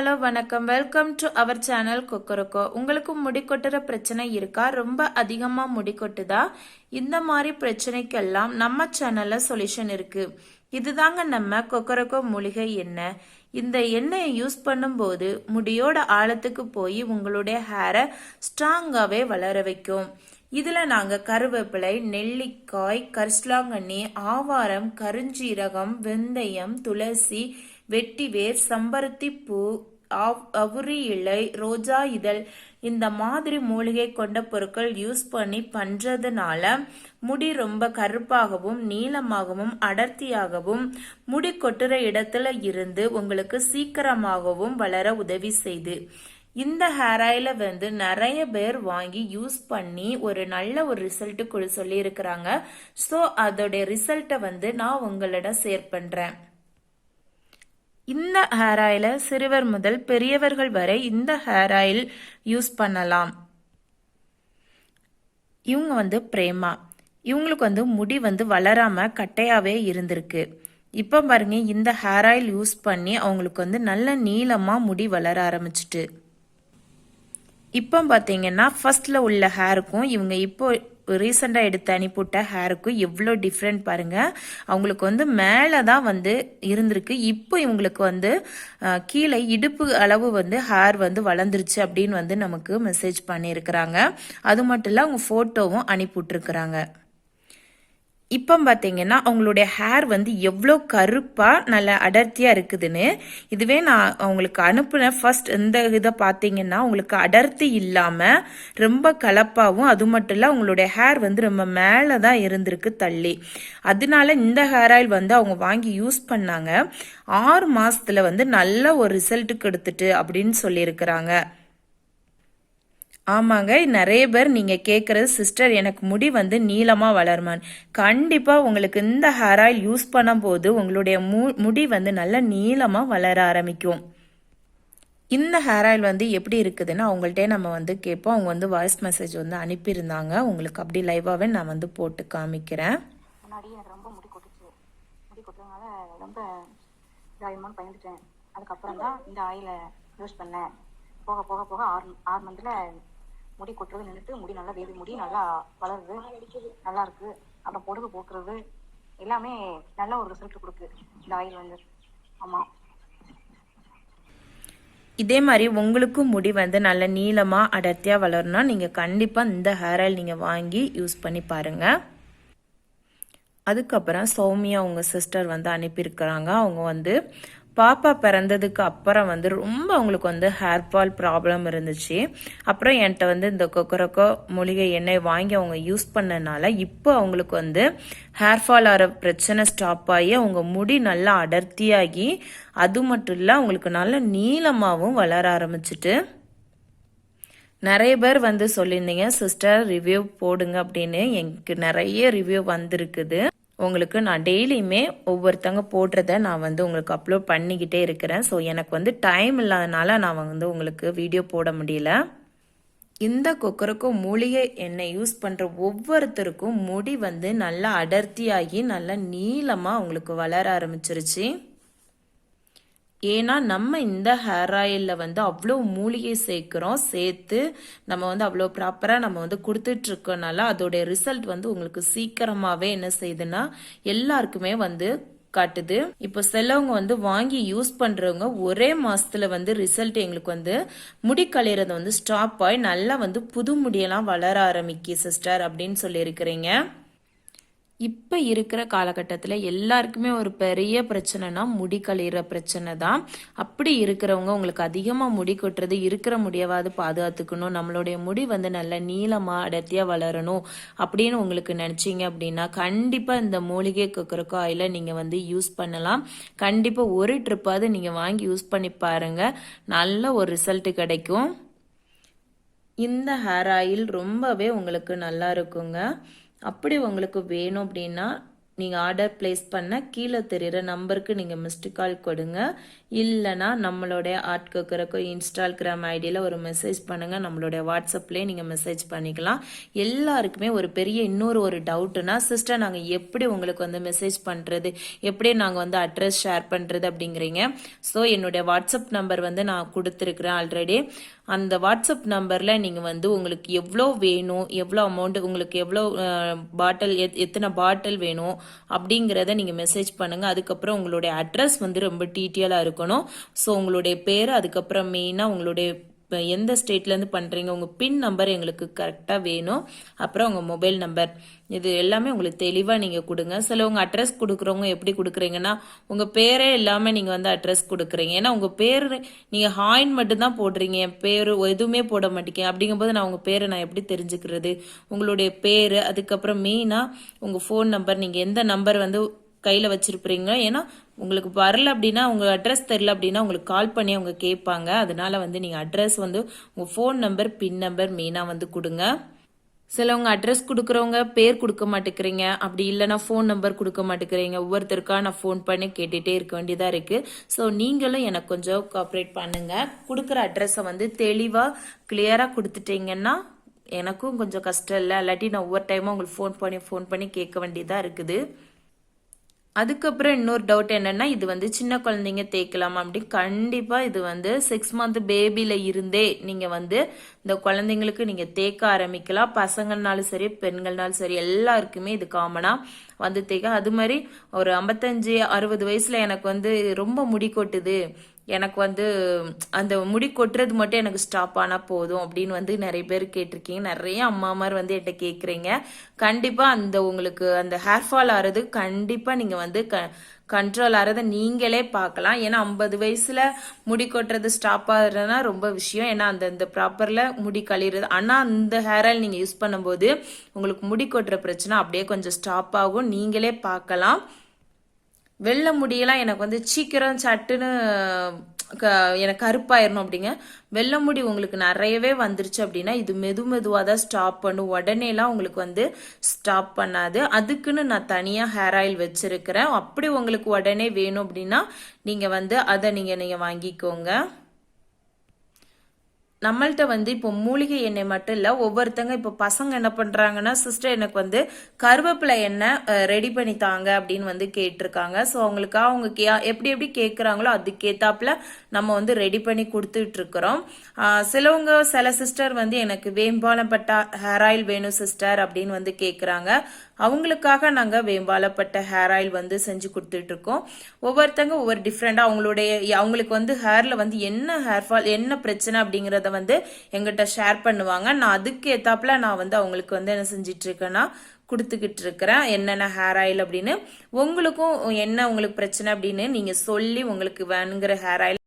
Hello வணக்கம். Welcome to our channel Kokkarakko உங்களுக்கு முடி கொட்டுற பிரச்சனை இருக்கா? ரொம்ப அதிகமா முடி கொட்டுதா? இந்த மாதிரி பிரச்சனைக்கெல்லாம் நம்ம சேனல்ல சொல்யூஷன் இருக்கு. இதுதாங்க நம்ம கொக்கரக்கோ மூலிகை எண்ணெய். இந்த எண்ணெயை யூஸ் பண்ணும்போது முடியோட ஆழத்துக்கு போய் உங்களுடைய ஹேரை ஸ்ட்ராங்காகவே வளர வைக்கும். இதில் நாங்கள் கருவேப்பிலை நெல்லிக்காய் கரிசலாங்கண்ணி ஆவாரம் கருஞ்சீரகம் வெந்தயம் துளசி வெட்டிவேர் சம்பருத்தி பூ அவுரி இலை ரோஜா இதழ் இந்த மாதிரி மூலிகை கொண்ட பொருட்கள் யூஸ் பண்ணி பண்றதுனால முடி ரொம்ப கருப்பாகவும் நீளமாகவும் அடர்த்தியாகவும் முடி கொட்டுற இடத்துல இருந்து உங்களுக்கு சீக்கிரமாகவும் வளர உதவி செய்து. இந்த ஹேர் ஆயில வந்து நிறைய பேர் வாங்கி யூஸ் பண்ணி ஒரு நல்ல ஒரு ரிசல்ட்டு சொல்லி இருக்கிறாங்க ஸோ அதோடைய ரிசல்ட்டை வந்து நான் உங்களிடம் ஷேர் பண்றேன். இந்த ஹேர் ஆயில சிறுவர் முதல் பெரியவர்கள் வரை இந்த ஹேர் ஆயில் யூஸ் பண்ணலாம். இவங்க வந்து பிரேமா. இவங்களுக்கு வந்து முடி வந்து வளராம கட்டையாவே இருந்திருக்கு. இப்போ பாருங்க இந்த ஹேர் ஆயில் யூஸ் பண்ணி அவங்களுக்கு வந்து நல்ல நீளமா முடி வளர ஆரம்பிச்சிட்டு. இப்போ பார்த்தீங்கன்னா ஃபர்ஸ்ட்ல உள்ள ஹேருக்கும் இவங்க இப்போ ரீசெண்டாக எடுத்து அனுப்பிவிட்ட ஹேருக்கும் எவ்வளோ டிஃப்ரெண்ட் பாருங்க. அவங்களுக்கு வந்து மேலே தான் வந்து இருந்திருக்கு. இப்போ இவங்களுக்கு வந்து கீழே இடுப்பு அளவு வந்து ஹேர் வந்து வளர்ந்துருச்சு அப்படின்னு வந்து நமக்கு மெசேஜ் பண்ணியிருக்கிறாங்க. அது மட்டும் இல்லை அவங்க ஃபோட்டோவும் அனுப்பிவிட்ருக்குறாங்க இப்போ பார்த்தீங்கன்னா அவங்களுடைய ஹேர் வந்து எவ்வளோ கருப்பாக நல்ல அடர்த்தியாக இருக்குதுன்னு இதுவே நான் அவங்களுக்கு அனுப்பின ஃபர்ஸ்ட் இந்த இதை பார்த்தீங்கன்னா உங்களுக்கு அடர்த்தி இல்லாமல் ரொம்ப கலப்பாகவும் அது மட்டும் இல்லை அவங்களுடைய ஹேர் வந்து ரொம்ப மேலே தான் இருந்திருக்கு தள்ளி. அதனால இந்த ஹேர் ஆயில் வந்து அவங்க வாங்கி யூஸ் பண்ணாங்க. ஆறு மாதத்தில் வந்து நல்ல ஒரு ரிசல்ட்டு கொடுத்துட்டு அப்படின்னு சொல்லியிருக்கிறாங்க. ஆமாங்க நிறைய பேர் நீங்கள் கேட்குறது சிஸ்டர் எனக்கு முடி வந்து நீளமாக வளருமான்னு கண்டிப்பாக உங்களுக்கு இந்த ஹேர் ஆயில் யூஸ் பண்ணும்போது உங்களுடைய மு- முடி வந்து நல்ல நீளமாக வளர ஆரம்பிக்கும். இந்த ஹேர் ஆயில் வந்து எப்படி இருக்குதுன்னு அவங்கள்ட்டே நம்ம வந்து கேட்போம். அவங்க வந்து வாய்ஸ் மெசேஜ் வந்து அனுப்பியிருந்தாங்க. உங்களுக்கு அப்படி லைவாகவே நான் வந்து போட்டு காமிக்கிறேன். முன்னாடி எனக்கு ரொம்ப முடி கொட்டுச்சு. முடி கொட்டுறதுனால ரொம்ப இதாகுமான்னு பயந்துட்டேன். அதுக்கப்புறம் தான் இந்த ஆயிலை யூஸ் பண்ணேன். போக போக போக ஆறு ஆறு மந்தில் முடி கொட்டுறது நின்றுட்டு முடி நல்லா வேதி முடி நல்லா வளருது நல்லா இருக்கு. அப்புறம் பொடுகு போக்குறது எல்லாமே நல்ல ஒரு ரிசல்ட் கொடுக்கு. இந்த ஆயில் வந்து. ஆமாம் இதே மாதிரி உங்களுக்கும் முடி வந்து நல்ல நீளமாக அடர்த்தியாக வளரணும்னா நீங்கள் கண்டிப்பாக இந்த ஹேர் ஆயில் நீங்கள் வாங்கி யூஸ் பண்ணி பாருங்க. அதுக்கப்புறம் சௌமியா அவங்க சிஸ்டர் வந்து அனுப்பியிருக்கிறாங்க. அவங்க வந்து பாப்பா பிறந்ததுக்கு அப்புறம் வந்து ரொம்ப அவங்களுக்கு வந்து ஹேர் ஃபால் ப்ராப்ளம் இருந்துச்சு. அப்புறம் என்கிட்ட வந்து இந்த கொக்கரக்கோ மூலிகை எண்ணெய் வாங்கி அவங்க யூஸ் பண்ணனால இப்போ அவங்களுக்கு வந்து ஹேர் ஃபால் ஆகிற பிரச்சனை ஸ்டாப் ஆகி அவங்க முடி நல்லா அடர்த்தியாகி அது மட்டும் இல்லை அவங்களுக்கு நல்ல நீளமாகவும் வளர ஆரம்பிச்சிட்டு. நிறைய பேர் வந்து சொல்லியிருந்தீங்க சிஸ்டர் ரிவ்யூ போடுங்க அப்படின்னு. எனக்கு நிறைய ரிவ்யூ வந்திருக்குது. உங்களுக்கு நான் டெய்லியுமே ஒவ்வொருத்தங்க போடுறத நான் வந்து உங்களுக்கு அப்லோட் பண்ணிக்கிட்டே இருக்கிறேன். ஸோ எனக்கு வந்து டைம் இல்லாதனால நான் வந்து உங்களுக்கு வீடியோ போட முடியல. இந்த குக்கருக்கும் மூலிகை எண்ணெய் யூஸ் பண்ணுற ஒவ்வொருத்தருக்கும் முடி வந்து நல்லா அடர்த்தியாகி நல்லா நீளமாக உங்களுக்கு வளர ஆரம்பிச்சிருச்சு. ஏன்னா நம்ம இந்த ஹேர் ஆயிலில் வந்து அவ்வளோ மூலிகை சேர்க்குறோம் சேர்த்து நம்ம வந்து அவ்வளோ ப்ராப்பராக நம்ம வந்து கொடுத்துட்ருக்கனால அதோடைய ரிசல்ட் வந்து உங்களுக்கு சீக்கிரமாகவே என்ன செய்யுதுன்னா எல்லாருக்குமே வந்து காட்டுது. இப்போ சிலவங்க வந்து வாங்கி யூஸ் பண்றவங்க ஒரே மாசத்துல வந்து ரிசல்ட் எங்களுக்கு வந்து முடி களையிறது வந்து ஸ்டாப் ஆகி நல்லா வந்து புது முடியெல்லாம் வளர ஆரம்பிக்கு சிஸ்டர் அப்படின்னு சொல்லியிருக்கிறீங்க. இப்போ இருக்கிற காலகட்டத்தில் எல்லாருக்குமே ஒரு பெரிய பிரச்சனைனா முடி கழிகிற பிரச்சனை தான். அப்படி இருக்கிறவங்க உங்களுக்கு அதிகமாக முடி கொட்டுறது இருக்கிற முடியவாது பாதுகாத்துக்கணும். நம்மளுடைய முடி வந்து நல்ல நீளமாக அடர்த்தியாக வளரணும் அப்படின்னு உங்களுக்கு நினச்சிங்க அப்படின்னா கண்டிப்பாக இந்த மூலிகை கொக்கரக்கோ ஆயில நீங்கள் வந்து யூஸ் பண்ணலாம். கண்டிப்பாக ஒரு ட்ரிப்பாவது நீங்கள் வாங்கி யூஸ் பண்ணி பாருங்க. நல்ல ஒரு ரிசல்ட் கிடைக்கும். இந்த ஹேர் ஆயில் ரொம்பவே உங்களுக்கு நல்லா இருக்குங்க. அப்படி உங்களுக்கு வேணும் அப்படின்னா நீங்கள் ஆர்டர் ப்ளேஸ் பண்ண கீழே தெரிகிற நம்பருக்கு நீங்கள் மிஸ்டு கால் கொடுங்க. இல்லைனா நம்மளுடைய ஆர்ட் குக்கருக்கு இன்ஸ்டாகிராம் ஐடியில் ஒரு மெசேஜ் பண்ணுங்கள் நம்மளுடைய வாட்ஸ்அப்லேயே நீங்கள் மெசேஜ் பண்ணிக்கலாம். எல்லாருக்குமே ஒரு பெரிய இன்னொரு ஒரு டவுட்டுனா சிஸ்டர் நாங்கள் எப்படி உங்களுக்கு வந்து மெசேஜ் பண்ணுறது எப்படி நாங்கள் வந்து அட்ரஸ் ஷேர் பண்ணுறது அப்படிங்கிறீங்க. ஸோ என்னுடைய வாட்ஸ்அப் நம்பர் வந்து நான் கொடுத்துருக்குறேன் ஆல்ரெடி அந்த வாட்ஸ்அப் நம்பரில் நீங்கள் வந்து உங்களுக்கு எவ்வளோ வேணும்? எவ்வளோ அமௌண்ட் உங்களுக்கு எவ்வளோ பாட்டில் எத்தனை பாட்டில் வேணும்? அப்படிங்கிறத நீங்கள் மெசேஜ் பண்ணுங்கள் அதுக்கப்புறம் உங்களுடைய அட்ரஸ் வந்து ரொம்ப டீட்டெயிலாக இருக்கணும். ஸோ உங்களுடைய பேர் அதுக்கப்புறம் மெயினாக உங்களுடைய எந்த ஸ்டேட்லேருந்து பண்ணுறீங்க உங்கள் பின் நம்பர் எங்களுக்கு கரெக்டாக வேணும். அப்புறம் உங்கள் மொபைல் நம்பர் இது எல்லாமே உங்களுக்கு தெளிவாக நீங்கள் கொடுங்க. சில உங்கள் அட்ரஸ் கொடுக்குறவங்க எப்படி கொடுக்குறீங்கன்னா உங்கள் பேரே இல்லாமல் நீங்கள் வந்து அட்ரஸ் கொடுக்குறீங்க. ஏன்னா உங்கள் பேர் நீங்கள் ஹாயின் மட்டும்தான் போடுறீங்க. என் பேர் எதுவுமே போட மாட்டேங்க. அப்படிங்கும்போது நான் உங்கள் பேரை நான் எப்படி தெரிஞ்சுக்கிறது? உங்களுடைய பேர் அதுக்கப்புறம் மெயினாக உங்கள் ஃபோன் நம்பர் நீங்கள் எந்த நம்பர் வந்து கையில் வச்சுருப்பீங்க? ஏன்னா உங்களுக்கு வரல அப்படின்னா உங்கள் அட்ரஸ் தெரில அப்படின்னா உங்களுக்கு கால் பண்ணி அவங்க கேட்பாங்க. அதனால வந்து நீங்கள் அட்ரஸ் வந்து உங்கள் ஃபோன் நம்பர் பின் நம்பர் மெயினாக வந்து கொடுங்க. சிலவங்க அட்ரஸ் கொடுக்குறவங்க பேர் கொடுக்க மாட்டேங்கிறீங்க. அப்படி இல்லைன்னா ஃபோன் நம்பர் கொடுக்க மாட்டேங்கிறீங்க. ஒவ்வொருத்தருக்கா நான் ஃபோன் பண்ணி கேட்டுகிட்டே இருக்க வேண்டியதாக இருக்குது ஸோ நீங்களும் எனக்கு கொஞ்சம் கோஆப்ரேட் பண்ணுங்கள் கொடுக்குற அட்ரஸை வந்து தெளிவாக கிளியராக கொடுத்துட்டீங்கன்னா எனக்கும் கொஞ்சம் கஷ்டம் இல்லை. இல்லாட்டி நான் ஒவ்வொரு டைமும் உங்களுக்கு ஃபோன் பண்ணி ஃபோன் பண்ணி கேட்க வேண்டியதாக இருக்குது. அதுக்கப்புறம் இன்னொரு டவுட் என்னன்னா இது வந்து சின்ன குழந்தைங்க தேய்க்கலாம் அப்படி கண்டிப்பாக இது வந்து சிக்ஸ் மந்த் பேபியில் இருந்தே நீங்கள் வந்து இந்த குழந்தைங்களுக்கு நீங்கள் தேய்க்க ஆரம்பிக்கலாம். பசங்கள்னாலும் சரி பெண்கள்னாலும் சரி எல்லாருக்குமே இது காமனாக வந்து தேய்க்க. அது மாதிரி ஒரு ஐம்பத்தஞ்சு அறுபது வயசில் எனக்கு வந்து ரொம்ப முடி கொட்டுது. எனக்கு வந்து அந்த முடி கொட்டுறது மட்டும் எனக்கு ஸ்டாப் ஆனால் போதும் அப்படின்னு வந்து நிறைய பேர் கேட்டிருக்கீங்க. நிறைய அம்மா மாதிரி வந்து என்கிட்ட கேட்குறீங்க. கண்டிப்பாக அந்த உங்களுக்கு அந்த ஹேர் ஃபால் ஆகிறது கண்டிப்பாக நீங்கள் வந்து க கண்ட்ரோல் ஆகிறத நீங்களே பார்க்கலாம். ஏன்னா ஐம்பது வயசில் முடி கொட்டுறது ஸ்டாப் ஆகுறதுனா ரொம்ப விஷயம். ஏன்னா அந்த இந்த ப்ராப்பரில் முடி கழிறது ஆனால் அந்த ஹேர் ஆயில் நீங்கள் யூஸ் பண்ணும்போது உங்களுக்கு முடி கொட்டுற பிரச்சனை அப்படியே கொஞ்சம் ஸ்டாப் ஆகும். நீங்களே பார்க்கலாம். வெள்ளை முடியெல்லாம் எனக்கு வந்து சீக்கிரம் சட்டுன்னு க எனக்கு கருப்பாயிரணும் அப்படிங்க. வெள்ளை முடி உங்களுக்கு நிறையவே வந்துருச்சு அப்படின்னா இது மெது மெதுவாக தான் ஸ்டாப் பண்ணும். உடனேலாம் உங்களுக்கு வந்து ஸ்டாப் பண்ணாது. அதுக்குன்னு நான் தனியாக ஹேர் ஆயில் வச்சுருக்கிறேன். அப்படி உங்களுக்கு உடனே வேணும் அப்படின்னா நீங்கள் வந்து அதை நீங்கள் நீங்கள் வாங்கிக்கோங்க. நம்மள்ட்ட வந்து இப்போ மூலிகை எண்ணெய் மட்டும் இல்லை ஒவ்வொருத்தங்க இப்போ பசங்க என்ன பண்ணுறாங்கன்னா சிஸ்டர் எனக்கு வந்து கருவேப்பிலை எண்ணெய் ரெடி பண்ணி தாங்க அப்படின்னு வந்து கேட்டிருக்காங்க. ஸோ அவங்களுக்கு அவங்க கே எப்படி எப்படி கேட்குறாங்களோ அதுக்கேத்தாப்புல நம்ம வந்து ரெடி பண்ணி கொடுத்துட்ருக்குறோம். சிலவங்க சில சிஸ்டர் வந்து எனக்கு வேம்பாலப்பட்ட ஹேர் ஆயில் வேணும் சிஸ்டர் அப்படின்னு வந்து கேட்குறாங்க அவங்களுக்காக நாங்கள் வேம்பாலப்பட்ட ஹேர் ஆயில் வந்து செஞ்சு கொடுத்துட்டு இருக்கோம் ஒவ்வொருத்தங்க ஒவ்வொரு டிஃப்ரெண்டாக அவங்களுடைய அவங்களுக்கு வந்து ஹேரில் வந்து என்ன ஹேர் ஃபால் என்ன பிரச்சனை அப்படிங்கிறத வந்து எங்கிட்ட ஷேர் பண்ணுவாங்க. நான் அதுக்கு ஏத்தாப்புல நான் வந்து அவங்களுக்கு வந்து என்ன செஞ்சிட்டு இருக்கேன்னா கொடுத்துக்கிட்டு இருக்கிறேன் என்னென்ன ஹேர் ஆயில் அப்படின்னு. உங்களுக்கும் என்ன உங்களுக்கு பிரச்சனை அப்படின்னு நீங்கள் சொல்லி உங்களுக்கு வேணுங்கிற ஹேர் ஆயில்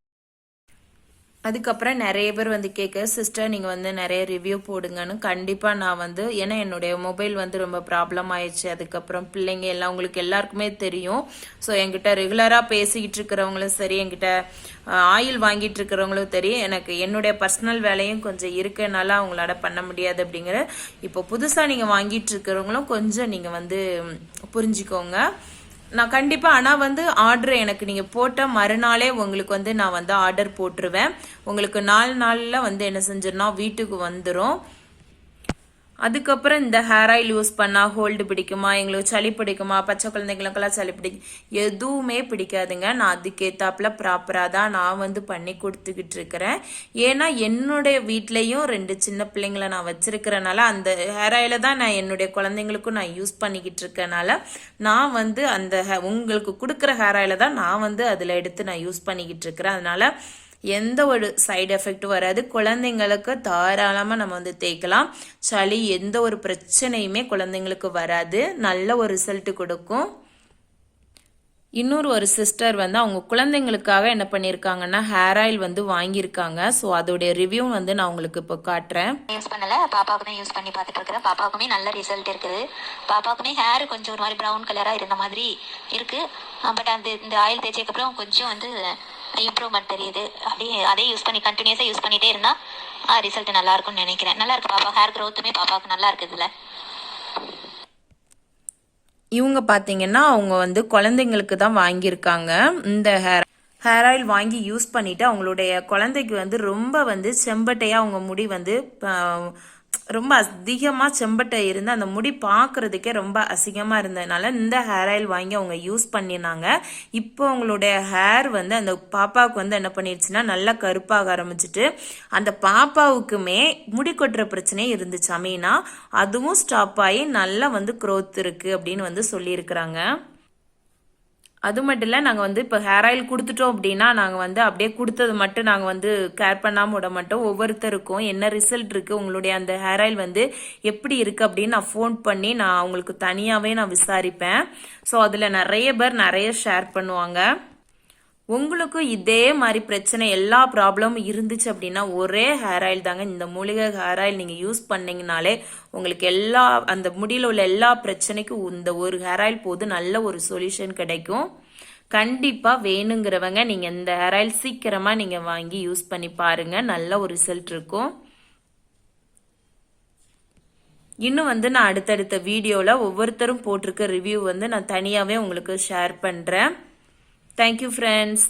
அதுக்கப்புறம் நிறைய பேர் வந்து கேட்க சிஸ்டர் நீங்கள் வந்து நிறைய ரிவ்யூ போடுங்கன்னு. கண்டிப்பாக நான் வந்து ஏன்னா என்னுடைய மொபைல் வந்து ரொம்ப ப்ராப்ளம் ஆயிடுச்சு. அதுக்கப்புறம் பிள்ளைங்க எல்லாம் உங்களுக்கு எல்லாருக்குமே தெரியும். ஸோ என்கிட்ட ரெகுலராக பேசிக்கிட்டு இருக்கிறவங்களும் சரி என்கிட்ட ஆயில் வாங்கிட்டு இருக்கிறவங்களும் தெரியும் எனக்கு என்னுடைய பர்சனல் வேலையும் கொஞ்சம் இருக்கனால அவங்களால பண்ண முடியாது அப்படிங்கிற இப்போ புதுசாக நீங்கள் வாங்கிட்டு இருக்கிறவங்களும் கொஞ்சம் நீங்கள் வந்து புரிஞ்சுக்கோங்க. நான் கண்டிப்பாக ஆனால் வந்து ஆர்டர் எனக்கு நீங்கள் போட்ட மறுநாளே உங்களுக்கு வந்து நான் வந்து ஆர்டர் போட்டுருவேன். உங்களுக்கு நாலு நாளில் வந்து என்ன செஞ்சிடனா வீட்டுக்கு வந்துடும் அதுக்கப்புறம் இந்த ஹேர் ஆயில் யூஸ் பண்ணால் ஹோல்டு பிடிக்குமா? எங்களுக்கு சளி பிடிக்குமா? பச்சை குழந்தைங்களுக்கெல்லாம் சளி பிடிக்கும் எதுவுமே பிடிக்காதுங்க. நான் அதுக்கேற்றாப்புல ப்ராப்பராக தான் நான் வந்து பண்ணி கொடுத்துக்கிட்டு இருக்கிறேன். ஏன்னா என்னுடைய வீட்லேயும் ரெண்டு சின்ன பிள்ளைங்களை நான் வச்சுருக்கிறனால அந்த ஹேர் ஆயில தான் நான் என்னுடைய குழந்தைங்களுக்கும் நான் யூஸ் பண்ணிக்கிட்டு இருக்கனால நான் வந்து அந்த உங்களுக்கு கொடுக்குற ஹேர் ஆயில தான் நான் வந்து அதில் எடுத்து நான் யூஸ் பண்ணிக்கிட்டு இருக்கிறேன். அதனால எந்த ஒரு சைடு எஃபெக்ட்டும் வராது. குழந்தைங்களுக்கு தாராளமாக நம்ம வந்து தேய்க்கலாம். சளி எந்த ஒரு பிரச்சனையுமே குழந்தைங்களுக்கு வராது. நல்ல ஒரு ரிசல்ட் கொடுக்கும். இன்னொரு ஒரு சிஸ்டர் வந்து அவங்க குழந்தைங்களுக்காக என்ன பண்ணியிருக்காங்கன்னா ஹேர் ஆயில் வந்து வாங்கியிருக்காங்க. ஸோ அதோடைய ரிவ்யூ வந்து நான் உங்களுக்கு இப்போ காட்டுறேன். யூஸ் பண்ணல. பாப்பாக்குமே யூஸ் பண்ணி பார்த்துட்டு இருக்கிறேன் பாப்பாவுக்குமே நல்ல ரிசல்ட் இருக்குது. பாப்பாவுக்குமே ஹேர் கொஞ்சம் ஒரு மாதிரி ப்ரௌன் கலராக இருந்த மாதிரி இருக்கு. பட் அந்த இந்த ஆயில் தேய்ச்சதுக்கப்புறம் கொஞ்சம் வந்து இம்ப்ரூவ்மெண்ட் தெரியுது. அப்படியே அதே யூஸ் பண்ணி கண்டினியூஸாக யூஸ் பண்ணிட்டே இருந்தா ரிசல்ட் நல்லா இருக்கும்னு நினைக்கிறேன். நல்லா இருக்கு பாப்பா. ஹேர் க்ரோத்துமே பாப்பாவுக்கு நல்லா இருக்குது இவங்க பார்த்தீங்கன்னா அவங்க வந்து குழந்தைங்களுக்கு தான் வாங்கியிருக்காங்க. இந்த ஹேர் ஹேர் ஆயில் வாங்கி யூஸ் பண்ணிட்டு அவங்களுடைய குழந்தைக்கு வந்து ரொம்ப வந்து செம்பட்டையா அவங்க முடி வந்து ரொம்ப அதிகமாக செம்பட்டை இருந்து அந்த முடி பார்க்குறதுக்கே ரொம்ப அசிங்கமாக இருந்ததுனால இந்த ஹேர் ஆயில் வாங்கி அவங்க யூஸ் பண்ணினாங்க. இப்போ அவங்களுடைய ஹேர் வந்து அந்த பாப்பாவுக்கு வந்து என்ன பண்ணிடுச்சுன்னா நல்லா கருப்பாக ஆரம்பிச்சிட்டு அந்த பாப்பாவுக்குமே முடி கொட்டுற பிரச்சனையே இருந்துச்சு. அமீனா அதுவும் ஸ்டாப் ஆகி நல்லா வந்து க்ரோத் இருக்குது அப்படின்னு வந்து சொல்லியிருக்கிறாங்க. அது மட்டும் இல்லை நாங்கள் வந்து இப்போ ஹேர் ஆயில் கொடுத்துட்டோம் அப்படின்னா நாங்கள் வந்து அப்படியே கொடுத்தது மட்டும் நாங்கள் வந்து கேர் பண்ணாமல் விட மாட்டோம். ஒவ்வொருத்தருக்கும் என்ன ரிசல்ட் இருக்குது உங்களுடைய அந்த ஹேர் ஆயில் வந்து எப்படி இருக்குது அப்படின்னு நான் ஃபோன் பண்ணி நான் அவங்களுக்கு தனியாகவே நான் விசாரிப்பேன். ஸோ அதில் நிறைய பேர் நிறைய ஷேர் பண்ணுவாங்க. உங்களுக்கும் இதே மாதிரி பிரச்சனை எல்லா ப்ராப்ளமும் இருந்துச்சு அப்படின்னா ஒரே ஹேர் ஆயில் தாங்க. இந்த மூலிகை ஹேர் ஆயில் நீங்கள் யூஸ் பண்ணிங்கனாலே உங்களுக்கு எல்லா அந்த முடியில் உள்ள எல்லா பிரச்சனைக்கும் இந்த ஒரு ஹேர் ஆயில் போது நல்ல ஒரு சொல்யூஷன் கிடைக்கும். கண்டிப்பாக வேணுங்கிறவங்க நீங்கள் இந்த ஹேர் ஆயில் சீக்கிரமாக நீங்கள் வாங்கி யூஸ் பண்ணி பாருங்க. நல்ல ஒரு ரிசல்ட் இருக்கும். இன்னும் வந்து நான் அடுத்தடுத்த வீடியோவில் ஒவ்வொருத்தரும் போட்டிருக்க ரிவ்யூ வந்து நான் தனியாகவே உங்களுக்கு ஷேர் பண்ணுறேன் Thank you friends.